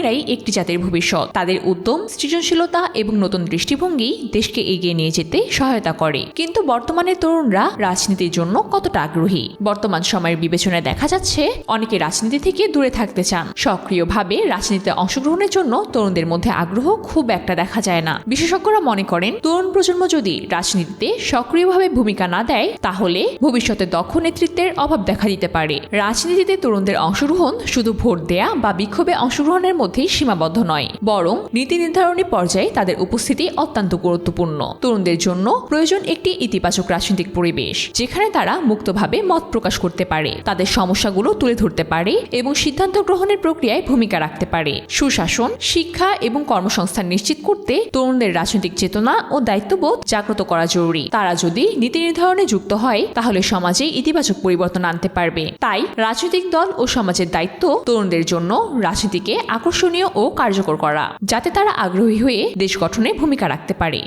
তরুণেরাই একটি জাতির ভবিষ্যৎ। তাদের উদ্যম, সৃজনশীলতা এবং নতুন দৃষ্টিভঙ্গি দেশকে এগিয়ে নিয়ে যেতে সহায়তা করে। কিন্তু বর্তমানে তরুণরা রাজনীতির জন্য কতটা আগ্রহী? বর্তমান সময়ের বিবেচনায় দেখা যাচ্ছে, অনেকে রাজনীতি থেকে দূরে থাকতে চান। সক্রিয়ভাবে রাজনীতিতে অংশগ্রহণের জন্য তরুণদের মধ্যে আগ্রহ খুব একটা দেখা যায় না। বিশেষজ্ঞরা মনে করেন, তরুণ প্রজন্ম যদি রাজনীতিতে সক্রিয়ভাবে ভূমিকা না দেয়, তাহলে ভবিষ্যতে দক্ষ নেতৃত্বের অভাব দেখা দিতে পারে। রাজনীতিতে তরুণদের অংশগ্রহণ শুধু ভোট দেয়া বা বিক্ষোভে অংশগ্রহণের মধ্যেই সীমাবদ্ধ নয়, বরং নীতি নির্ধারণী পর্যায়ে তাদের উপস্থিতি অত্যন্ত গুরুত্বপূর্ণ। তরুণদের জন্য প্রয়োজন একটি ইতিবাচক রাজনৈতিক পরিবেশ, যেখানে তারা মুক্তভাবে মত প্রকাশ করতে পারে, তাদের সমস্যাগুলো তুলে ধরতে পারে এবং সিদ্ধান্ত গ্রহণের প্রক্রিয়ায় ভূমিকা রাখতে পারে। সুশাসন, শিক্ষা এবং কর্মসংস্থান নিশ্চিত করতে তরুণদের রাজনৈতিক চেতনা ও দায়িত্ববোধ জাগ্রত করা জরুরি। তারা যদি নীতি নির্ধারণে যুক্ত হয়, তাহলে সমাজে ইতিবাচক পরিবর্তন আনতে পারবে। তাই রাজনৈতিক দল ও সমাজের দায়িত্ব তরুণদের জন্য রাজনীতিকে আকর্ষণীয় ও কার্যকর করা যাতে তারা আগ্রহী হয়ে দেশ গঠনে ভূমিকা রাখতে পারে।